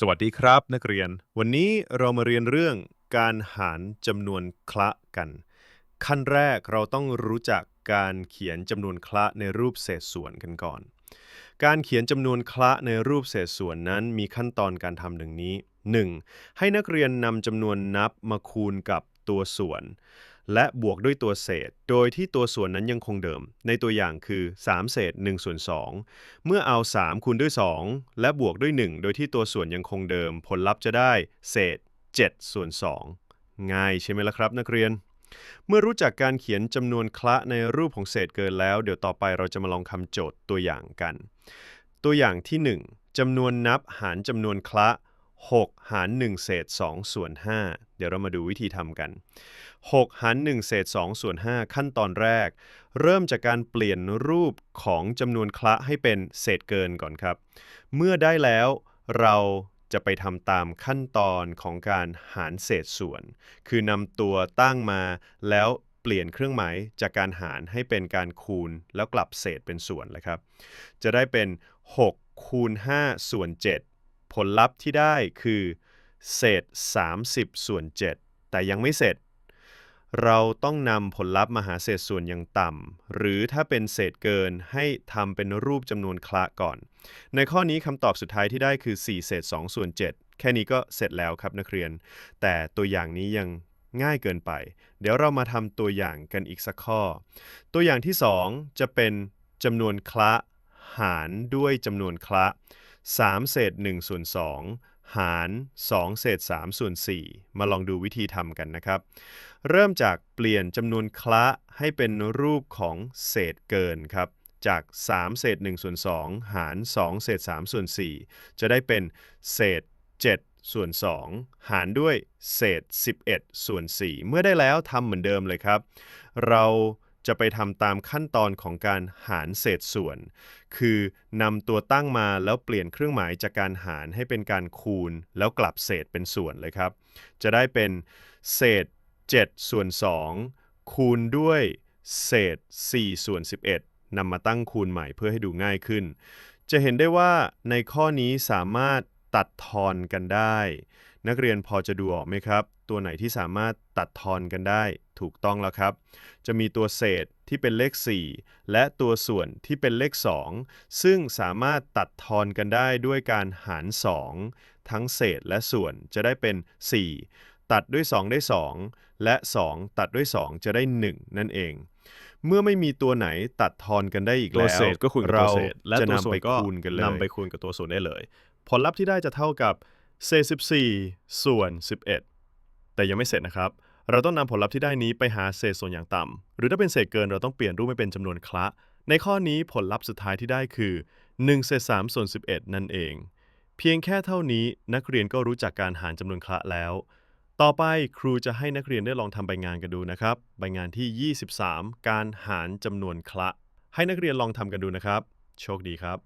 สวัสดีครับนักเรียน วันนี้เรามาเรียนเรื่องการหารจำนวนคละกัน ขั้นแรกเราต้องรู้จักการเขียนจำนวนคละในรูปเศษส่วนกันก่อน การเขียนจำนวนคละในรูปเศษส่วนนั้นมีขั้นตอนการทำดังนี้ 1. ให้นักเรียนนำจำนวนนับมาคูณกับตัวส่วน และบวกด้วยตัวเศษ โดยที่ตัวส่วนนั้นยังคงเดิม ในตัวอย่างคือ 3 เศษ1ส่วน2เมื่อเอา 3 คูณด้วย 2 และบวกด้วย 1 โดยที่ตัวส่วนยังคงเดิม ผลลัพธ์จะได้เศษ7ส่วน2ง่ายใช่ไหมล่ะครับ นักเรียน เมื่อรู้จักการเขียนจำนวนคละในรูปของเศษเกินแล้ว เดี๋ยวต่อไปเราจะมาลองคำโจทย์ตัวอย่างกัน ตัวอย่างที่ 1จำนวนนับหารจำนวนคละ 6 หาร 1 เศษ2ส่วน 5 เดี๋ยวเรามาดูวิธีทำกัน 6 หาร 1 เศษ2ส่วน 5 ขั้นตอนแรก เริ่มจากการเปลี่ยนรูปของจำนวนคละให้เป็นเศษเกินก่อนครับ เมื่อได้แล้วเราจะไปทำตามขั้นตอนของการหารเศษส่วน คือนำตัวตั้งมาแล้วเปลี่ยนเครื่องหมายจากการหารให้เป็นการคูณ แล้วกลับเศษเป็นส่วนเลยครับ จะได้เป็น 6 คูณ 5 ส่วน 7 ผลลัพธ์ที่ได้คือ เศษ 30 ส่วน 7 แต่ยังไม่เสร็จ เราต้องนำผลลัพธ์มาหาเศษส่วนอย่างต่ำ หรือถ้าเป็นเศษเกินให้ทำเป็นรูปจำนวนคละก่อน ในข้อนี้คำตอบสุดท้ายที่ได้คือ 4 เศษ2ส่วน 7 แค่นี้ก็เสร็จแล้วครับนักเรียน แต่ตัวอย่างนี้ยังง่ายเกินไป เดี๋ยวเรามาทำตัวอย่างกันอีกสักข้อ ตัวอย่างที่ 2 จะเป็นจำนวนคละหารด้วยจำนวนคละ 3 เศษ1ส่วน2หาร 2 เศษ3ส่วน4มาลองดูวิธีทำกันนะครับ เริ่มจากเปลี่ยนจำนวนคละให้เป็นรูปของเศษเกินครับ จาก 3 เศษ1ส่วน2หาร 2 เศษ3ส่วน4จะได้เป็นเศษ 7ส่วน 2 หารด้วยเศษ 11 ส่วน 4 เมื่อได้แล้วทำเหมือนเดิมเลยครับ เรา จะไปทำตามขั้นตอนของการหารเศษส่วน คือนำตัวตั้งมาแล้วเปลี่ยนเครื่องหมายจากการหารให้เป็นการคูณ แล้วกลับเศษเป็นส่วนเลยครับ จะได้เป็นเศษ 7 ส่วน 2 คูณด้วยเศษ 4 ส่วน 11นำมาตั้งคูณใหม่เพื่อให้ดูง่ายขึ้น จะเห็นได้ว่าในข้อนี้สามารถตัดทอนกันได้ นักเรียนพอจะดูออกไหมครับ ตัวไหนที่สามารถตัดทอนกันได้ ถูกต้องแล้วครับ จะมีตัวเศษที่เป็นเลข 4 และตัวส่วนที่เป็นเลข 2 ซึ่งสามารถตัดทอนกันได้ด้วยการหาร 2 ทั้งเศษและส่วนจะได้เป็น 4 ตัดด้วย 2 ได้ 2 และ 2 ตัดด้วย 2 จะได้ 1 นั่นเองเมื่อไม่มีตัวไหนตัดทอนกันได้อีกตัวแล้วเศษก็คูณกับเราตัวเศษและจะตัวนำส่วไปนก็คูณกันเลยนำไปคูณกับตัวส่วนได้เลย ผลลัพธ์ที่ได้จะเท่ากับ เศษ14 ส่วน 11 แต่ยังไม่เสร็จนะครับ เราต้องนำผลลัพธ์ที่ได้นี้ไปหาเศษส่วนอย่างต่ำ หรือถ้าเป็นเศษเกินเราต้องเปลี่ยนรูปให้เป็นจำนวนคละ ในข้อนี้ผลลัพธ์สุดท้ายที่ได้คือ1เศษ3ส่วน 11 นั่นเอง เพียงแค่เท่านี้นักเรียนก็รู้จักการหารจำนวนคละแล้ว ต่อไปครูจะให้นักเรียนได้ลองทำใบงานกันดูนะครับ ใบงานที่ 23 การหารจำนวนคละ ให้นักเรียนลองทำกันดูนะครับ โชคดีครับ